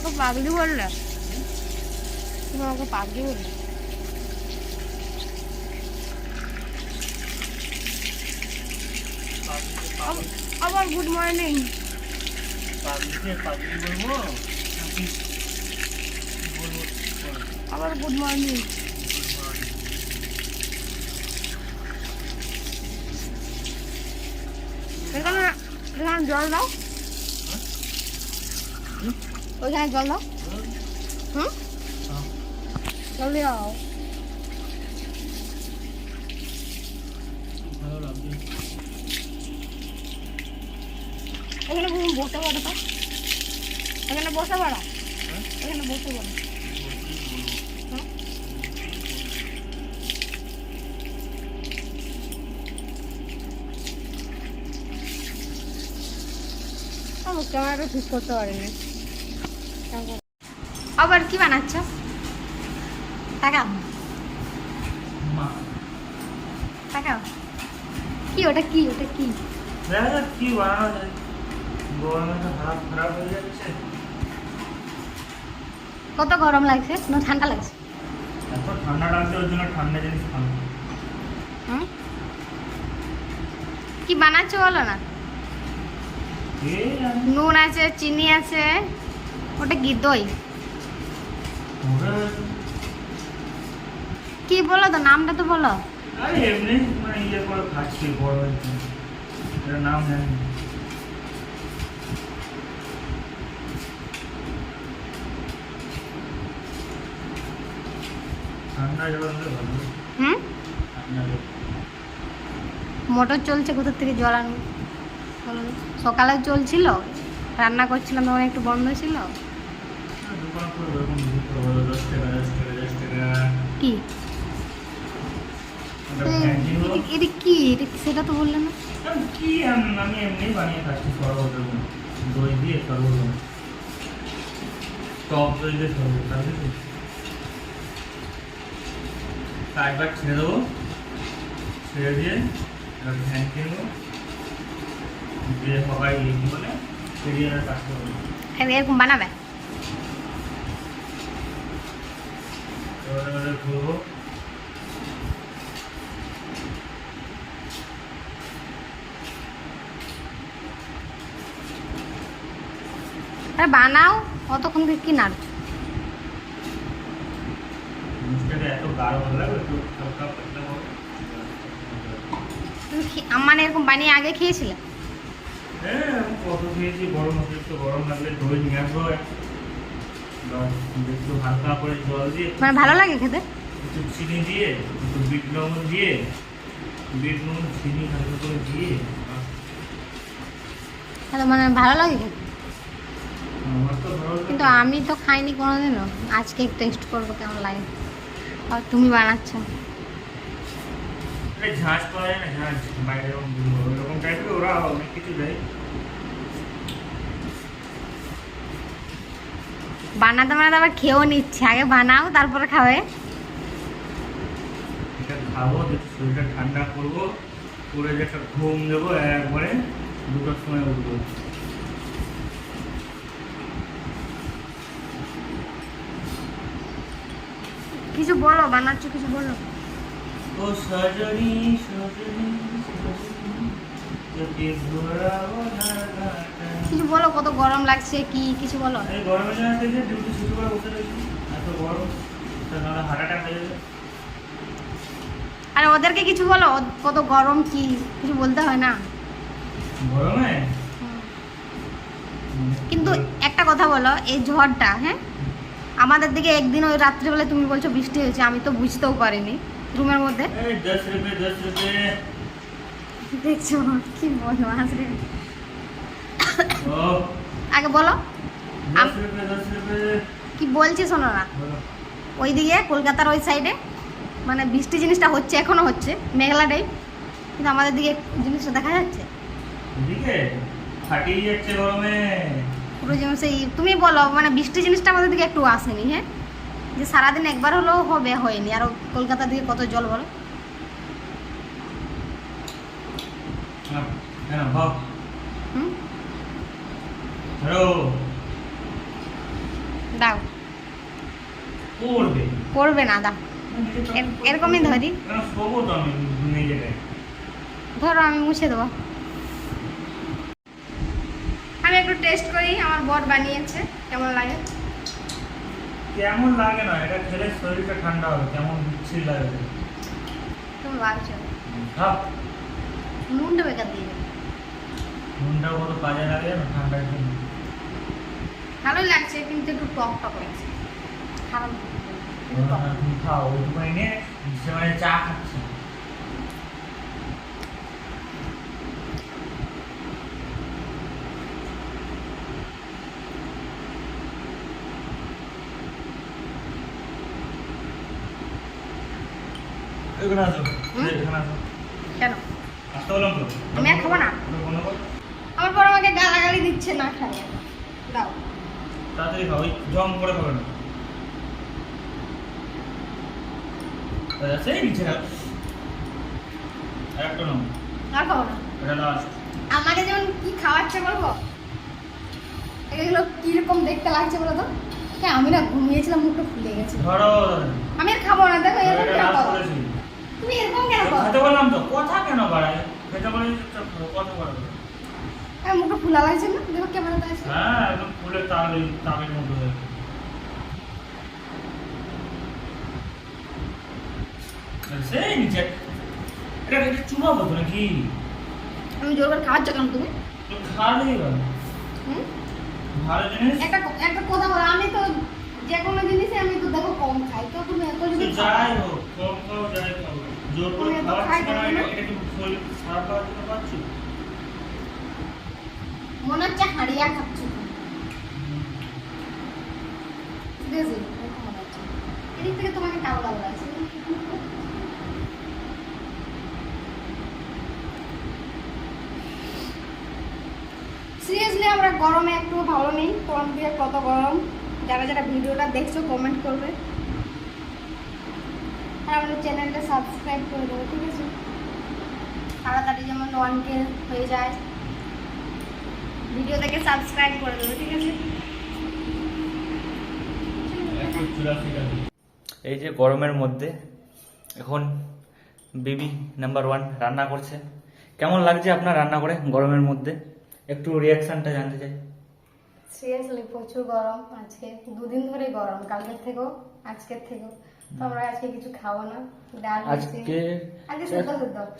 আমাকে পাগলি বললে তুমি আমাকে পাগলি বললে আবার গুড মর্নিং। আবার গুড মর্নিং এখানে জল দাও। ওইখানে জল দাও হুম। জলদি দাও এখানে বসতে পারো তো এখানে পারো হ্যাঁ? এখানে বলব হ্যাঁ? আমার ক্যামেরাটা ঠিক করতে পারিনি আবার কি বানাচ্ছ? টাকা মা। কি ওটা কি? ওটা কি? বানানো যায়। কত গরম লাগছে? না ঠান্ডা লাগছে? এত ঠান্ডা লাগছে ওর জন্য ঠান্ডা জিনিস খাব। হুম? কি বানাচ্ছ বলো না। নুন আছে চিনি আছে। ওটা কি দই? কি বলো তো নামটা তো বলো। আরে এমনি মানে ইয়ে করে খাচ্ছি নাম জানি মোটর চলছে কোথার থেকে জল আনব? সকালে চলছিল রান্না করছিলাম তখন একটু বন্ধ ছিল। কি? ওটা ক্যান্টিন হলো। এটা- এটা কি? এটা সেটা তো বললে না। কি আমি এমনি বানিয়ে খাচ্ছি শরবত দই দিয়ে শরবত টক দই দিয়ে শরবত তা? একবার ছেড়ে দেবো। ছেড়ে দিয়ে এবার ফ্যান কিনবো দিয়ে সবাই বলে সেরিয়ে কাজ করব। এরকম বানাবে? বানাও অতক্ষণ থেকে কি নাড়ছো? তুমি মানে এরকম বানিয়ে আগে খেয়েছিলে? হ্যাঁ আমি কত খেয়েছি গরম অতিরিক্ত গরম লাগলে দই নিয়ে আসব একটু হালকা করে জল দিয়ে মানে ভালো লাগে খেতে? একটু চিনি দিয়ে একটু বিট লবণ দিয়ে বিট নুন চিনি হালকা করে দিয়ে তাহলে মানে ভালো লাগে খেতে। কিন্তু আমি তো খাইনি কোনোদিনও। আজকে টেস্ট করব কেমন লাগে। আর তুমি বানাচ্ছ? ঝাঁজ পাওয়া যায় না ঝাঁজ। বাইরে ওরকম টাইপের ওরা অনেক কিছু দেয়। বানাতে বানাতে আবার খেয়েও নিচ্ছে। আগে বানাও তারপরে খাবে। খাব শরীরটা ঠান্ডা করব করে যে একটা ঘুম দেবো একবারে দুটোর সময় উঠবো। কিছু বলো বানাচ্ছ কিছু বলো। ও সজনী সজনী সজনী তোকে ঘোরাবো না ঘাটে। কিছু বলো কত গরম লাগছে কি কিছু বলো? এই গরমের জন্য দেখে ডিউটি শুরু করে বসে রয়েছি এত গরম তা হার্ট অ্যাটাক হয়ে যাবে। আর ওদেরকে কিছু বলো কত গরম কি কিছু বলতে হয় না? গরমে? কিন্তু একটা কথা বলো এই ঝড়টা হ্যাঁ? আমাদের দিকে একদিন ওই রাত্রিবেলা তুমি বলছো বৃষ্টি হয়েছে আমি তো বুঝতেও পারিনি রুমের মধ্যে। দেখছ কি বলো হাসরে আগে বলো। কি বলছি শোনো না। ওইদিকে কলকাতার ওই সাইডে মানে বৃষ্টি জিনিসটা হচ্ছে এখনও হচ্ছে মেঘলা টাইপ কিন্তু আমাদের দিকে জিনিসটা দেখা যাচ্ছে। পুরো সেই তুমি বলো মানে বৃষ্টি জিনিসটা আমাদের দিকে একটু আসেনি হ্যাঁ? যে সারাদিন একবার হলেও হবে হয়নি। আর কলকাতার দিকে কত জল বলো। হুম হ্যালো দাও। করবে। করবে না দাও। এর- এরকমই ধরি। ধরো আমি মুছে দেবো। আমি একটু টেস্ট করি আমার বর বানিয়েছে। কেমন লাগে? কেমন লাগে না এটা খেলে শরীরটা ঠান্ডা হবে কেমন বিচ্ছিরি কেমন লাগছে? খাপ নুনটা বেকার দিয়ে দেবে নুনটা কত কাজে লাগে না ঠান্ডার জন্য ভালোই লাগছে কিন্তু একটু টক টক লাগছে। খারাপ তুমি খাও ওইটুকুনি নিয়ে সেখানে চা খাচ্ছে। এখানে আসো। এখানে আসো। কেন? আসতে বললাম তো। আমি আর খাব না। ওটা বন্ধ কর। আমার বর আমাকে দিচ্ছে না খাই দাও। তাড়াতাড়ি খাও ওই জম করে খাবে না। সেই নিচে রাখ আর একটা নাও। আর খাব না। এটা লাস্ট আমাকে যেমন কি খাওয়াচ্ছে বলব? এগুলো কীরকম দেখতে লাগছে বলো তো? হ্যাঁ আমি না ঘুমিয়েছিলাম মুখটা ফুলে গেছে। ধরো আমি আর খাব না দেখো এরকম কেন করো তুমি এরকম কেন করো খেতে বললাম তো কথা কেন বাড়ায়? খেতে বলে কথা বাড়াবে। আমার মুখটা ফুলা লাগছে না? দেখো হ্যাঁ একদম তাল তালের মতো সেই নিচে। এটা এটা চুমাবো তো নাকি? আমি জোর করে খাওয়াচ্ছ কেন তুমি? খাওয়ালেই ভালো। ভালো জিনিস? একটা একটা কথা বলো আমি তো যে কোনো জিনিসে আমি তো দেখো কম খাই। তো তুমি এত যদি যাই হোক কম খাও যাই খাও। জোর করে না? এটা কি শরীর খারাপ করার জন্য পাচ্ছি মনে হচ্ছে হাড়িয়া খাচ্ছ হচ্ছে এদিক থেকে তোমাকে কালো কালো লাগছে সিরিয়াসলি আমরা গরমে একটু ভালো নেই তোমার দিয়ে কত গরম যারা যারা ভিডিওটা দেখছ কমেন্ট করবে আর আমাদের চ্যানেলটা সাবস্ক্রাইব করে দেবো ঠিক আছে তাড়াতাড়ি যেমন ওয়ান কে হয়ে যায় ভিডিও থেকে সাবস্ক্রাইব করে দেবো ঠিক আছে? একটু এই যে গরমের মধ্যে এখন বেবি নাম্বার ওয়ান রান্না করছে। কেমন লাগছে আপনার রান্না করে গরমের মধ্যে? একটু রিয়াকশনটা জানতে চাই। সিরিয়াসলি প্রচুর গরম। আজকে দুদিন ধরে গরম কালকের থেকেও আজকের থেকেও। তো আমরা আজকে কিছু খাব না ডাল আজকে আজকে সেদ্ধ।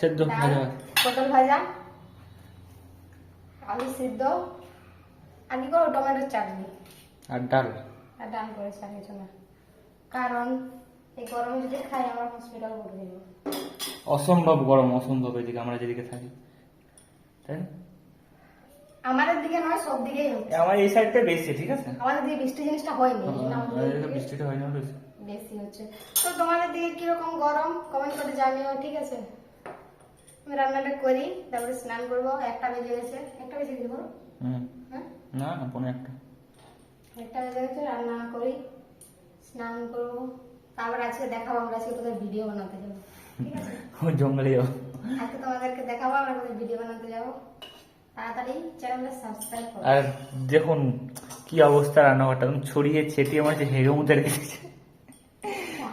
সেদ্ধ ডাল, ভাজা। পটল ভাজা আলু সিদ্ধ কি করো টমেটোর চাটনি। আর ডাল। আর ডাল করে কিছু না কারণ এই গরমে যদি খাই আমরা হসপিটাল ভর্তি দেবো অসম্ভব গরম অসম্ভব এদিকে আমরা যেদিকে থাকি। তাই না? আমাদের দিকে নয় সব দিকেই হচ্ছে। আমার এই সাইডটা বেশি ঠিক আছে? আমাদের দিকে বৃষ্টি জিনিসটা হয়নি দিকে বৃষ্টিটা হয় না বেশি। বেশি হচ্ছে। তো তোমাদের দিকে কীরকম গরম? কমেন্ট করে জানিও ঠিক আছে? রান্নাটা করি তারপরে স্নান করব একটা বেজে গেছে। একটা বেজে দিব হুম। হ্যাঁ? না না পনেরো একটা। একটা বেজে গেছে রান্না করি স্নান করব। তারপর আজকে দেখাবো আমরা আজকে কোথায় ভিডিও বানাতে যাব। ঠিক আছে? ওই জঙ্গলে যাও আজকে তোমাদেরকে দেখাবো আমরা কোথায় ভিডিও বানাতে যাব। তাড়াতাড়ি চ্যানেলটা সাবস্ক্রাইব করো। আর দেখুন কি অবস্থা রান্নাঘরটা। একদম ছড়িয়ে ছিটিয়ে আমার হেগে মধ্যে রেখে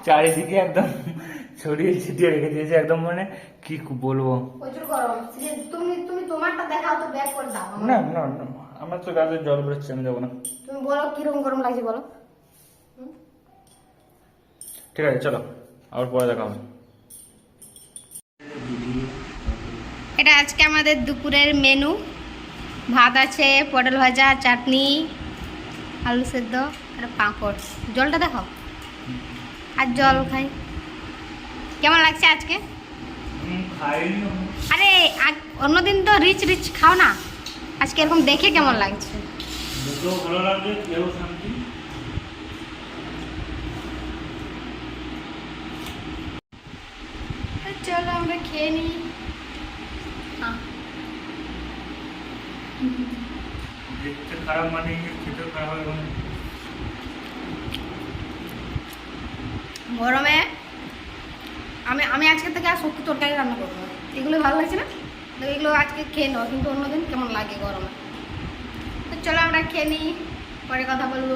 চারিদিকে একদম ছড়িয়ে ছিটিয়ে রেখে দিয়েছে একদম মানে কি বলব? প্রচুর গরম। Serious, তুমি তুমি তোমারটা দেখাও তো ব্যাক করে দাও না না না আমার তো গাছের জল বেরোচ্ছে আমি যাব না। তুমি বলো কীরকম গরম লাগছে বলো। ঠিক আছে চলো আবার পরে দেখা হবে। এটা আজকে আমাদের দুপুরের মেনু। ভাত আছে পটল ভাজা চাটনি আলু সেদ্ধ আর পাঁপড়। জলটা দেখাও। আর জল খাই। কেমন লাগছে আজকে? আরে অন্যদিন তো রিচ রিচ খাও না। আজকে এরকম দেখে কেমন লাগছে? ভালো লাগবে শান্তি। চলো আমরা খেয়ে নিই। দেখতে খারাপ মানে খেতে খারাপ মানে? গরমে আমি আমি আজকে থেকে আর সত্যি তরকারি রান্না করব এগুলো ভালো লাগছে না? তো এগুলো আজকে খেয়ে নেওয়া কিন্তু অন্যদিন কেমন লাগে গরমে। তো চলো আমরা খেয়ে নিই, পরে কথা বলব।